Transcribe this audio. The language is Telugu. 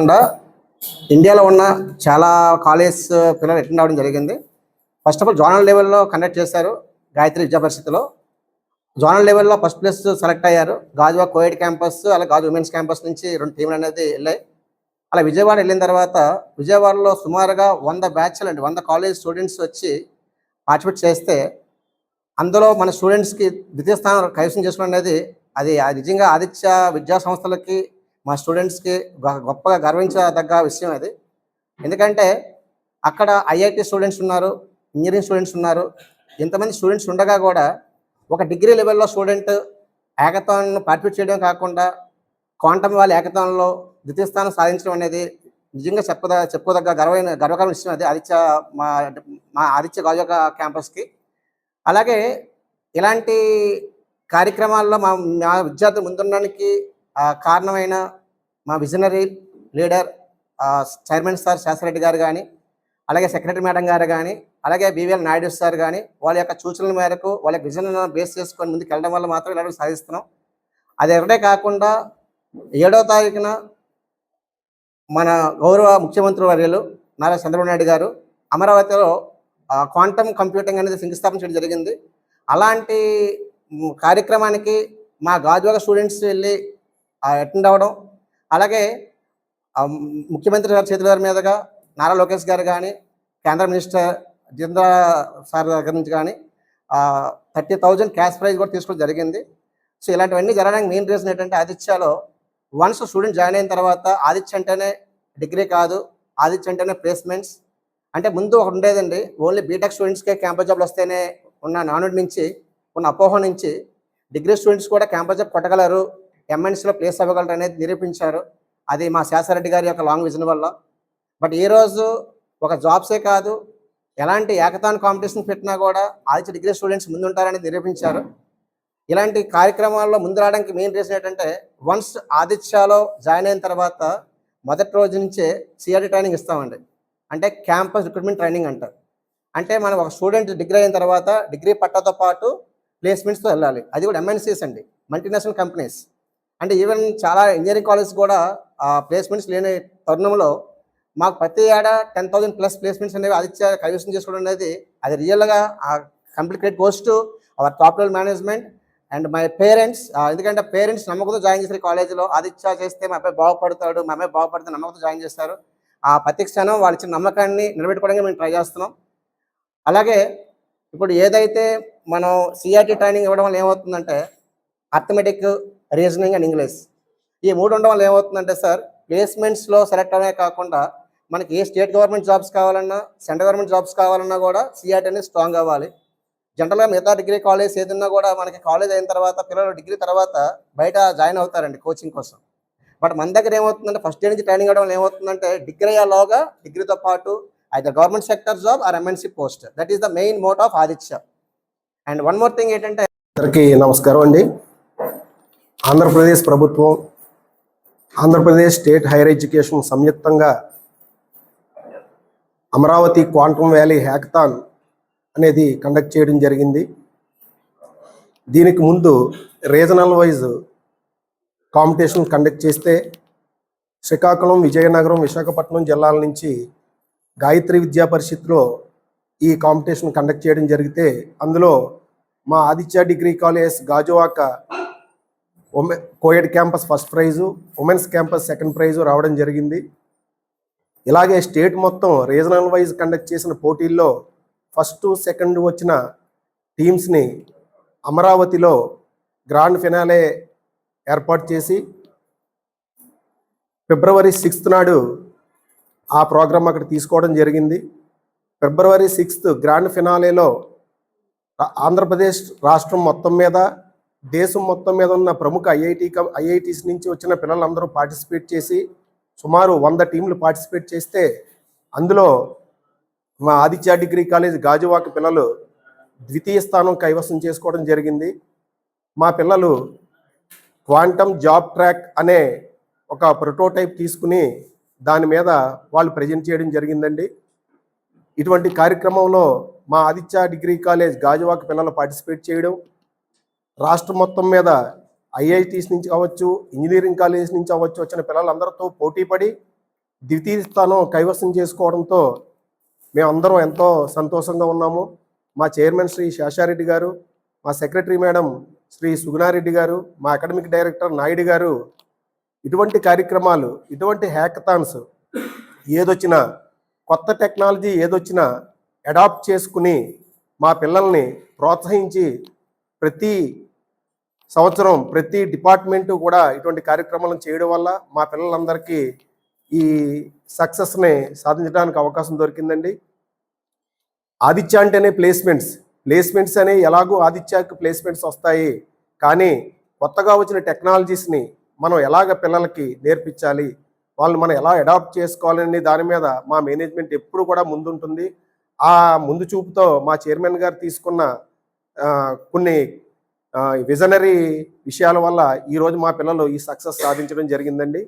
కాకుండా ఇండియాలో ఉన్న చాలా కాలేజ్ పిల్లలు అటెండ్ అవ్వడం జరిగింది. ఫస్ట్ ఆఫ్ ఆల్ జోనల్ లెవెల్లో కండక్ట్ చేశారు గాయత్రి విద్యా పరిస్థితిలో జోనల్ లెవెల్లో ఫస్ట్ ప్లేస్ సెలెక్ట్ అయ్యారు. గాజువా కోయిడ్ క్యాంపస్ అలా గాజు ఉమెన్స్ క్యాంపస్ నుంచి రెండు టీంలు అనేది వెళ్ళాయి. అలా విజయవాడ వెళ్ళిన తర్వాత విజయవాడలో సుమారుగా వంద బ్యాచ్లు అండి వంద కాలేజ్ స్టూడెంట్స్ వచ్చి పార్టిసిపేట్ చేస్తే అందులో మన స్టూడెంట్స్కి ద్వితీయ స్థానం కైవసం చేసుకోవడం అనేది అది నిజంగా ఆదిత్య విద్యా సంస్థలకి మా స్టూడెంట్స్కి గొప్పగా గర్వించదగ్గ విషయం అది. ఎందుకంటే అక్కడ ఐఐటి స్టూడెంట్స్ ఉన్నారు ఇంజనీరింగ్ స్టూడెంట్స్ ఉన్నారు. ఇంతమంది స్టూడెంట్స్ ఉండగా కూడా ఒక డిగ్రీ లెవెల్లో స్టూడెంట్ ఏకతాన్ పార్టిసిపేట్ చేయడం కాకుండా క్వాంటమ్ వాళ్ళ ఏకతాన్లో ద్వితీయ స్థానం సాధించడం అనేది నిజంగా చెప్పద చెప్పుకోదగ్గ గర్వమైన గర్వకరమైన విషయం అది. ఆదిత్య మా మా ఆదిత్య గాజుక క్యాంపస్కి. అలాగే ఇలాంటి కార్యక్రమాల్లో మా మా విద్యార్థులు ముందుండడానికి కారణమైన మా visionary leader chairman sir Sastrareddy గారు కానీ అలాగే సెక్రటరీ మేడం గారు కానీ అలాగే బీవీఎల్ నాయుడు సార్ కానీ వాళ్ళ యొక్క సూచనల మేరకు వాళ్ళ యొక్క బేస్ చేసుకొని ముందుకు వెళ్ళడం వల్ల మాత్రం ఇలాంటివి సాధిస్తున్నాం. అది ఒకటే కాకుండా ఏడో తారీఖున మన గౌరవ ముఖ్యమంత్రి వర్యులు నారా చంద్రబాబు నాయుడు గారు అమరావతిలో క్వాంటమ్ కంప్యూటింగ్ అనేది శంకుస్థాపన చేయడం జరిగింది. అలాంటి కార్యక్రమానికి మా గాజువాక స్టూడెంట్స్ వెళ్ళి అటెండ్ అవ్వడం అలాగే ముఖ్యమంత్రి గారి చేతుల గారి మీదుగా నారా లోకేష్ గారు కానీ కేంద్ర మినిస్టర్ జితేంద్ర సార్ దగ్గర నుంచి కానీ థర్టీ థౌజండ్ క్యాష్ ప్రైజ్ కూడా తీసుకోవడం జరిగింది. సో ఇలాంటివన్నీ జరగడానికి మెయిన్ రీజన్ ఏంటంటే ఆదిత్యలో వన్స్ స్టూడెంట్ జాయిన్ అయిన తర్వాత ఆదిత్య అంటేనే డిగ్రీ కాదు ఆదిత్య అంటేనే ప్లేస్మెంట్స్. అంటే ముందు ఒకటి ఉండేదండి ఓన్లీ బీటెక్ స్టూడెంట్స్కే క్యాంపస్ జాబ్లు వస్తేనే ఉన్న నానుడి నుంచి ఉన్న అపోహ నుంచి డిగ్రీ స్టూడెంట్స్ కూడా క్యాంపస్ జాబ్ కొట్టగలరు. ఎంఎన్సీలో ప్లేస్ అవ్వగలరు అనేది నిరూపించారు. అది మా శాసరెడ్డి గారి యొక్క లాంగ్ విజన్ వల్ల. బట్ ఈ రోజు ఒక జాబ్సే కాదు. ఎలాంటి ఏకతాన్ కాంపిటీషన్ పెట్టినా కూడా ఆదిత్య డిగ్రీ స్టూడెంట్స్ ముందుంటారని నిరూపించారు. ఇలాంటి కార్యక్రమాల్లో ముందు రావడానికి మెయిన్ రీజన్ ఏంటంటే వన్స్ ఆదిత్యలో జాయిన్ అయిన తర్వాత మొదటి రోజు నుంచే సిఆర్టీ ట్రైనింగ్ ఇస్తామండి. అంటే క్యాంపస్ రిక్రూట్మెంట్ ట్రైనింగ్ అంటారు అంటే మనం ఒక స్టూడెంట్ డిగ్రీ అయిన తర్వాత డిగ్రీ పట్టతో పాటు ప్లేస్మెంట్స్తో వెళ్ళాలి. అది కూడా ఎంఎన్సీస్ అండి. మల్టీనేషనల్ కంపెనీస్ అంటే ఈవెన్ చాలా ఇంజనీరింగ్ కాలేజ్ కూడా ప్లేస్మెంట్స్ లేని తరుణంలో మాకు ప్రతి ఏడా టెన్ థౌసండ్ ప్లస్ ప్లేస్మెంట్స్ అనేవి ఆదిత్య కైవసం చేసుకోవడం అనేది అది రియల్గా ఆ complete credit our top level management and my parents ఎందుకంటే పేరెంట్స్ నమ్మకంతో జాయిన్ చేశారు కాలేజీలో ఆదిత్య చేస్తే మా అబ్బాయి బాగుపడతాడు మా అమ్మాయి బాగుపడితే నమ్మకంతో జాయిన్ చేస్తారు. ఆ ప్రతి క్షణం వాళ్ళు ఇచ్చిన నమ్మకాన్ని నిలబెట్టుకోవడానికి మేము ట్రై చేస్తున్నాం. అలాగే ఇప్పుడు ఏదైతే మనం సిఆర్టీ ట్రైనింగ్ ఇవ్వడం వల్ల ఏమవుతుందంటే అథమెటిక్ రీజనింగ్ అండ్ ఇంగ్లీష్. ఈ మూడు ఉండడం వల్ల ఏమవుతుందంటే సార్ ప్లేస్మెంట్స్లో సెలెక్ట్ అవే కాకుండా మనకి ఏ స్టేట్ గవర్నమెంట్ జాబ్స్ కావాలన్నా సెంట్రల్ గవర్నమెంట్ జాబ్స్ కావాలన్నా కూడా సిఆర్టీ అనేది స్ట్రాంగ్ అవ్వాలి. జనరల్గా మిగతా డిగ్రీ కాలేజ్ ఏదన్నా కూడా మనకి కాలేజ్ అయిన తర్వాత పిల్లలు డిగ్రీ తర్వాత బయట జాయిన్ అవుతారండి కోచింగ్ కోసం. బట్ మన దగ్గర ఏమవుతుందంటే ఫస్ట్ ఇయర్ నుంచి ట్రైనింగ్ అవ్వడం వల్ల ఏమవుతుందంటే డిగ్రీ అయ్యేలోగా డిగ్రీతో పాటు అయితే government sector job or MNC post that is the main motto of Aditya. And one more thing ఏంటంటే అందరికీ నమస్కారం అండి. ఆంధ్రప్రదేశ్ ప్రభుత్వం ఆంధ్రప్రదేశ్ స్టేట్ హైయర్ ఎడ్యుకేషన్ సంయుక్తంగా అమరావతి క్వాంటమ్ వ్యాలీ హ్యాకథాన్ అనేది కండక్ట్ చేయడం జరిగింది. దీనికి ముందు రీజనల్ వైజ్ కాంపిటీషన్ కండక్ట్ చేస్తే శ్రీకాకుళం విజయనగరం విశాఖపట్నం జిల్లాల నుంచి గాయత్రి విద్యా పరిషత్లో ఈ కాంపిటీషన్ కండక్ట్ చేయడం జరిగితే అందులో మా Aditya degree college Gajuwaka ఉమె coed campus first prize women's campus second prize రావడం జరిగింది. ఇలాగే స్టేట్ మొత్తం రీజనల్ వైజ్ కండక్ట్ చేసిన పోటీల్లో ఫస్ట్ సెకండ్ వచ్చిన టీమ్స్ని అమరావతిలో గ్రాండ్ ఫినాలే ఏర్పాటు చేసి ఫిబ్రవరి సిక్స్త్ నాడు ఆ ప్రోగ్రాం అక్కడ తీసుకోవడం జరిగింది. ఫిబ్రవరి సిక్స్త్ గ్రాండ్ ఫినాలేలో ఆంధ్రప్రదేశ్ రాష్ట్రం మొత్తం మీద దేశం మొత్తం మీద ఉన్న ప్రముఖ ఐఐటి ఐఐటీస్ నుంచి వచ్చిన పిల్లలందరూ పార్టిసిపేట్ చేసి సుమారు వంద టీంలు పార్టిసిపేట్ చేస్తే అందులో మా ఆదిత్య డిగ్రీ కాలేజ్ గాజువాక పిల్లలు ద్వితీయ స్థానం కైవసం చేసుకోవడం జరిగింది. మా పిల్లలు క్వాంటమ్ జాబ్ ట్రాక్ అనే ఒక ప్రోటోటైప్ తీసుకుని దాని మీద వాళ్ళు ప్రజెంట్ చేయడం జరిగిందండి. ఇటువంటి కార్యక్రమంలో మా ఆదిత్య డిగ్రీ కాలేజ్ గాజువాక పిల్లలు పార్టిసిపేట్ చేయడం రాష్ట్రం మొత్తం మీద ఐఐటీస్ నుంచి కావచ్చు ఇంజనీరింగ్ కాలేజ్ నుంచి అవ్వచ్చు వచ్చిన పిల్లలందరితో పోటీ పడి ద్వితీయ స్థానం కైవసం చేసుకోవడంతో మేమందరం ఎంతో సంతోషంగా ఉన్నాము. మా చైర్మన్ శ్రీ శేషారెడ్డి గారు మా సెక్రటరీ మేడం శ్రీ సుగుణారెడ్డి గారు మా అకాడమిక్ డైరెక్టర్ నాయుడు గారు ఇటువంటి కార్యక్రమాలు ఇటువంటి హ్యాకథాన్స్ ఏదొచ్చినా కొత్త టెక్నాలజీ ఏదొచ్చినా అడాప్ట్ చేసుకుని మా పిల్లల్ని ప్రోత్సహించి ప్రతి సంవత్సరం ప్రతి డిపార్ట్మెంటు కూడా ఇటువంటి కార్యక్రమాలను చేయడం వల్ల మా పిల్లలందరికీ ఈ సక్సెస్ని సాధించడానికి అవకాశం దొరికిందండి. ఆదిత్య అంటేనే ప్లేస్మెంట్స్. ప్లేస్మెంట్స్ అనే ఎలాగో ఆదిత్యకు ప్లేస్మెంట్స్ వస్తాయి. కానీ కొత్తగా వచ్చిన టెక్నాలజీస్ని మనం ఎలాగ పిల్లలకి నేర్పించాలి? వాళ్ళని మనం ఎలా అడాప్ట్ చేసుకోవాలనే దాని మీద మా మేనేజ్మెంట్ ఎప్పుడు కూడా ముందుంటుంది. ఆ ముందు చూపుతో మా చైర్మన్ గారు తీసుకున్న కొన్ని విజనరీ విషయాల వల్ల ఈరోజు మా పిల్లలు ఈ సక్సెస్ సాధించడం జరిగిందండి.